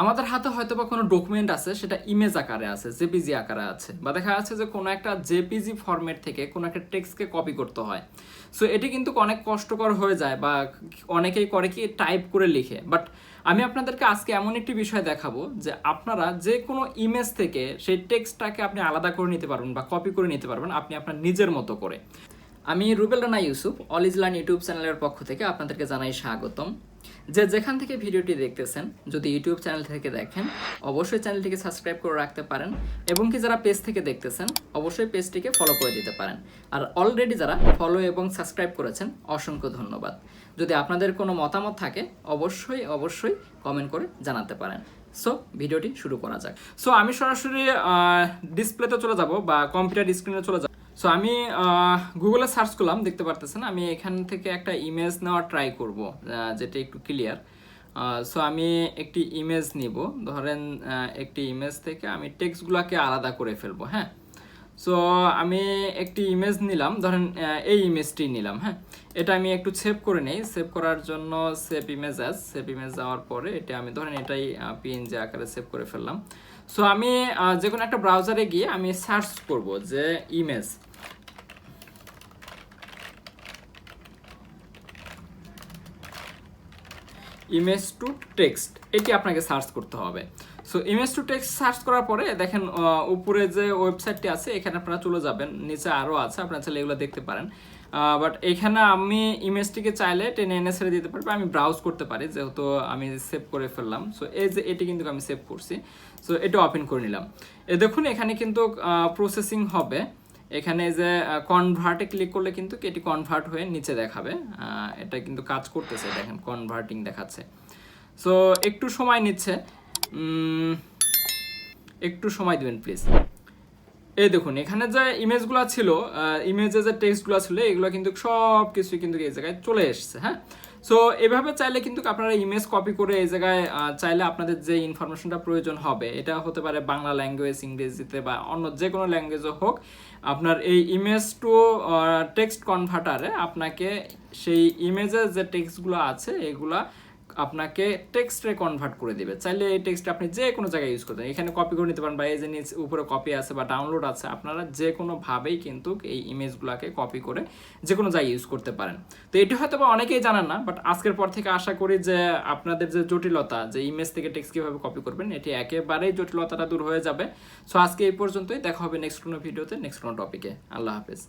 আমাদের হাতে হয়তো বা কোনো ডকুমেন্ট আছে, সেটা ইমেজ আকারে আছে জেপিজি আকারে আছে, বা দেখা যাচ্ছে যে কোনো একটা জেপিজি ফরম্যাট থেকে কোনো একটা টেক্সটকে কপি করতে হয়। সো এটি কিন্তু অনেক কষ্টকর হয়ে যায় বা অনেকেই করে কি টাইপ করে লিখে। বাট আমি আপনাদেরকে আজকে এমন একটি বিষয় দেখাবো যে আপনারা যে কোনো ইমেজ থেকে সেই টেক্সটটাকে আপনি আলাদা করে নিতে পারবেন বা কপি করে নিতে পারবেন, আপনি আপনার নিজের মতো করে। আমি রুবেল রানা ইউসুফ অল ইজলান ইউটিউব চ্যানেলের পক্ষ থেকে আপনাদেরকে জানাই স্বাগতম। যে যেখান থেকে ভিডিওটি দেখতেছেন, যদি ইউটিউব চ্যানেল থেকে দেখেন, অবশ্যই চ্যানেলটিকে সাবস্ক্রাইব করে রাখতে পারেন এবং কি যারা পেজ থেকে দেখতেছেন, অবশ্যই পেজটিকে ফলো করে দিতে পারেন। আর অলরেডি যারা ফলো এবং সাবস্ক্রাইব করেছেন, অসংখ্য ধন্যবাদ। যদি আপনাদের কোনো মতামত থাকে, অবশ্যই অবশ্যই কমেন্ট করে জানাতে পারেন। সো ভিডিওটি শুরু করা যাক। সো আমি সরাসরি ডিসপ্লেতে চলে যাব বা কম্পিউটার স্ক্রিনে চলে যাব। সো আমি গুগলে সার্চ করলাম, দেখতে পারতেছেন, আমি এখান থেকে একটা ইমেজ নেওয়া ট্রাই করব যেটা একটু ক্লিয়ার সো আমি একটি ইমেজ নিব, ধরেন একটি ইমেজ থেকে আমি টেক্সটগুলোকে আলাদা করে ফেলব হ্যাঁ? সো আমি একটি ইমেজ নিলাম। ধরেন এই ইমেজটি নিলাম হ্যাঁ? এটা আমি একটু সেভ করে নেই। সেভ করার জন্য save image as save image যাওয়ার পরে এটা আমি, ধরেন, এটাই পিএনজি আকারে সেভ করে ফেললাম। সো আমি যে কোনো একটা ব্রাউজারে গিয়ে আমি সার্চ করব যে ইমেজ ইমেজ টু টেক্সট এটি আপনাকে সার্চ করতে হবে। So image to text search করার পরে দেখেন উপরে যে ওয়েবসাইটটি আছে, এখানে আপনারা চলে যাবেন। নিচে আরও আছে, আপনারা চাইলে এগুলো দেখতে পারেন। বাট এখানে আমি ইমেজটিকে চাইলে টেনে এনে ছেড়ে দিতে পারব। আমি ব্রাউজ করতে পারি, যেহেতু আমি সেভ করে ফেললাম। সো এই যে এটি কিন্তু আমি সেভ করছি। সো এটা ওপেন করে নিলাম। এ দেখুন, এখানে কিন্তু প্রসেসিং হবে। এখানে যে কনভার্টে ক্লিক করলে কিন্তু এটি কনভার্ট হয়ে নিচে দেখাবে। এটা কিন্তু কাজ করতেছে, দেখেন কনভার্টিং দেখাচ্ছে। সো একটু সময় নিচ্ছে। একটু সময় দিবেন প্লিজ এই দেখুন, এখানে যে ইমেজগুলো ছিল ইমেজে যে টেক্সটগুলো ছিল, এগুলো কিন্তু সব কিছুই কিন্তু এই জায়গায় চলে এসেছে হ্যাঁ? সো এভাবে চাইলে কিন্তু আপনারা ইমেজ কপি করে এই জায়গায় চাইলে আপনাদের যে ইনফরমেশনটা প্রয়োজন হবে, এটা হতে পারে বাংলা ল্যাঙ্গুয়েজ ইংরেজিতে বা অন্য যে কোনো ল্যাঙ্গুয়েজে হোক, আপনার এই ইমেজ টু টেক্সট কনভার্টারে আপনাকে সেই ইমেজের যে টেক্সটগুলো আছে, এগুলা আপনাকে টেক্সটে কনভার্ট করে দিবে। চাইলে এই টেক্সট আপনি যে কোনো জায়গায় ইউজ করতে এখানে কপি করে নিতে পারেন বা এই যে উপরে কপি আছে বা ডাউনলোড আছে, আপনারা যে কোনোভাবেই কিন্তু এই ইমেজগুলোকে কপি করে যে কোনো জায়গায় ইউজ করতে পারেন। তো এটি হয়তো বা অনেকেই জানেন না বাট আজকের পর থেকে আশা করি যে আপনাদের যে জটিলতা, যে ইমেজ থেকে টেক্সট কীভাবে কপি করবেন, এটি একেবারেই জটিলতাটা দূর হয়ে যাবে। সো আজকে এই পর্যন্তই। দেখা হবে নেক্সট কোনো ভিডিওতে নেক্সট কোনো টপিকে আল্লাহ হাফেজ।